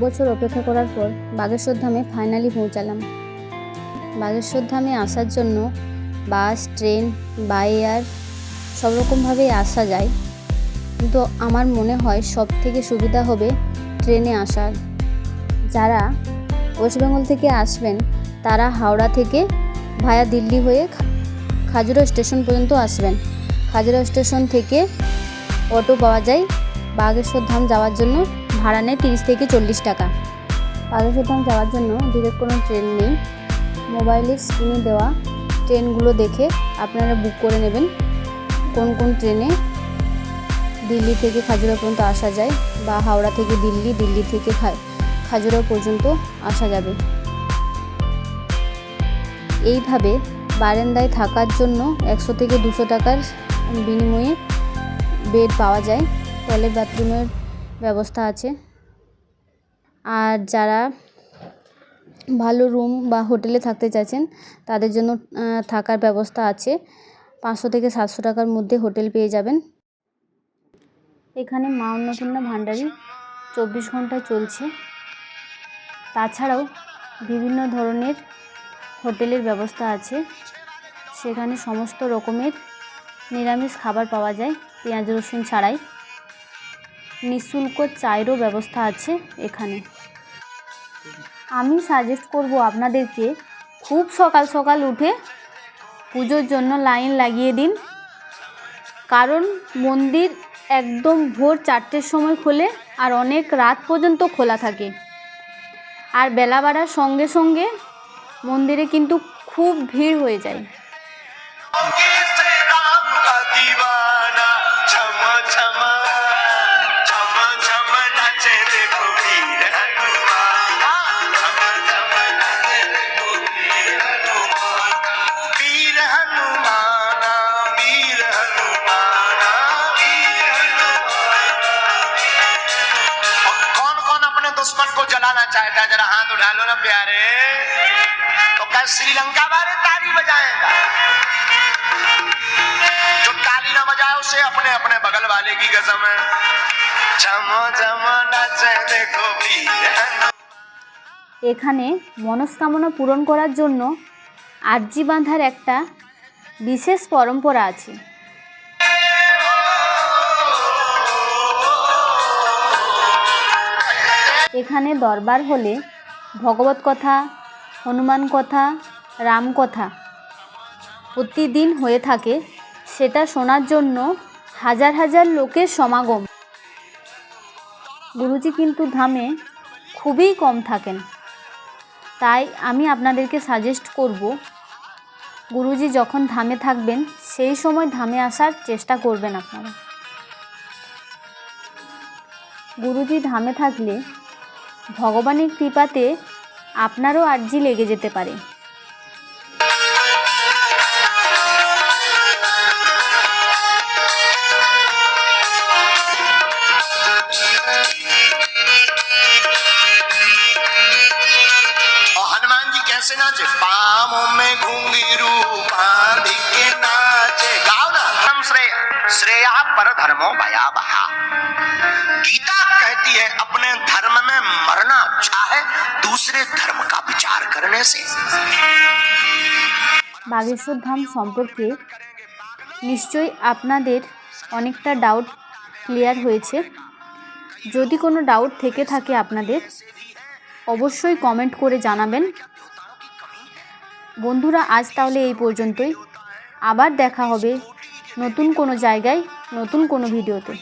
বছর অপেক্ষা করার পর বাগেশ্বর ধামে ফাইনালি পৌঁছালাম। বাগেশ্বর ধামে আসার জন্য বাস, ট্রেন বাই এয়ার সব রকমভাবেই আসা যায়। কিন্তু আমার মনে হয় সব থেকে সুবিধা হবে ট্রেনে আসার। যারা ওয়েস্ট বেঙ্গল থেকে আসবেন, তারা হাওড়া থেকে ভায়া দিল্লি হয়ে খাজুরা স্টেশন পর্যন্ত আসবেন। খাজুরা স্টেশন থেকে অটো পাওয়া যায় বাগেশ্বর ধাম যাওয়ার জন্য। ভাড়া নেয় তিরিশ থেকে চল্লিশ টাকা। বাগেশ্বর ধাম যাওয়ার জন্য ডিরেক্ট কোনো ট্রেন নেই। মোবাইলে স্ক্রিনে দেওয়া ট্রেনগুলো দেখে আপনারা বুক করে নেবেন। কোন কোন ট্রেনে দিল্লি থেকে খাজুরা পর্যন্ত আসা যায় বা হাওড়া থেকে দিল্লি দিল্লি থেকে খাজুরা পর্যন্ত আসা যাবে। এইভাবে বারান্দায় থাকার জন্য একশো থেকে দুশো টাকার বিনিময়ে বেড পাওয়া যায়। টয়লেট বাথরুমের ব্যবস্থা আছে। আর যারা ভালো রুম বা হোটেলে থাকতে চাইছেন, তাদের জন্য থাকার ব্যবস্থা আছে। পাঁচশো থেকে সাতশো টাকার মধ্যে হোটেল পেয়ে যাবেন। এখানে মা অন্নপূর্ণা ভাণ্ডারি চব্বিশ ঘণ্টা চলছে। তাছাড়াও বিভিন্ন ধরনের হোটেলের ব্যবস্থা আছে। সেখানে সমস্ত রকমের নিরামিষ খাবার পাওয়া যায়, পেঁয়াজ রসুন ছাড়াই। নিঃশুল্ক চায়েরও ব্যবস্থা আছে এখানে। আমি সাজেস্ট করব আপনাদেরকে খুব সকাল সকাল উঠে পুজোর জন্য লাইন লাগিয়ে দিন। কারণ মন্দির একদম ভোর চারটের সময় খোলে আর অনেক রাত পর্যন্ত খোলা থাকে। আর বেলা বাড়ার সঙ্গে সঙ্গে মন্দিরে কিন্তু খুব ভিড় হয়ে যায়। दुश्मन को जलाना चाहता है जरा हाथ उठा लो ना प्यारे तो कल श्रीलंका वाले ताली बजाएगा जो ताली ना बजाए उसे अपने अपने बगल वाले की कसम है चमो चमो नाचे देखो वीर हनुमान। এখানে মনস্কামনা পূরণ করার জন্য আর্জি বাঁধার একটা বিশেষ পরম্পরা আছে এখানে দরবার হলে ভগবত কথা, হনুমান কথা, রাম কথা প্রতিদিন হয়ে থাকে। সেটা শোনার জন্য হাজার হাজার লোকের সমাগম। গুরুজি কিন্তু ধামে খুবই কম থাকেন। তাই আমি আপনাদেরকে সাজেস্ট করব, গুরুজি যখন ধামে থাকবেন, সেই সময় ধামে আসার চেষ্টা করবেন আপনারা। গুরুজি ধামে থাকলে ভগবানের কৃপাতে আপনারও আর্জি লেগে যেতে পারে और हनुमान जी कैसे नाचे पामों में घुंघरू बांध के नाचे गाओ ना हम श्रेय श्रेया पर धर्मो भया बहा गीता कहती है अपने धर्म में मरना अच्छा है दूसरे धर्म का विचार करने से বাগেশ্বর ধাম সম্পর্কে নিশ্চয়ই আপনাদের অনেকটা ডাউট ক্লিয়ার হয়েছে যদি কোনো ডাউট থেকে থাকে আপনাদের অবশ্যই কমেন্ট করে জানাবেন বন্ধুরা আজ তাহলে এই পর্যন্তই আবার দেখা হবে নতুন কোনো জায়গায় নতুন কোনো ভিডিওতে।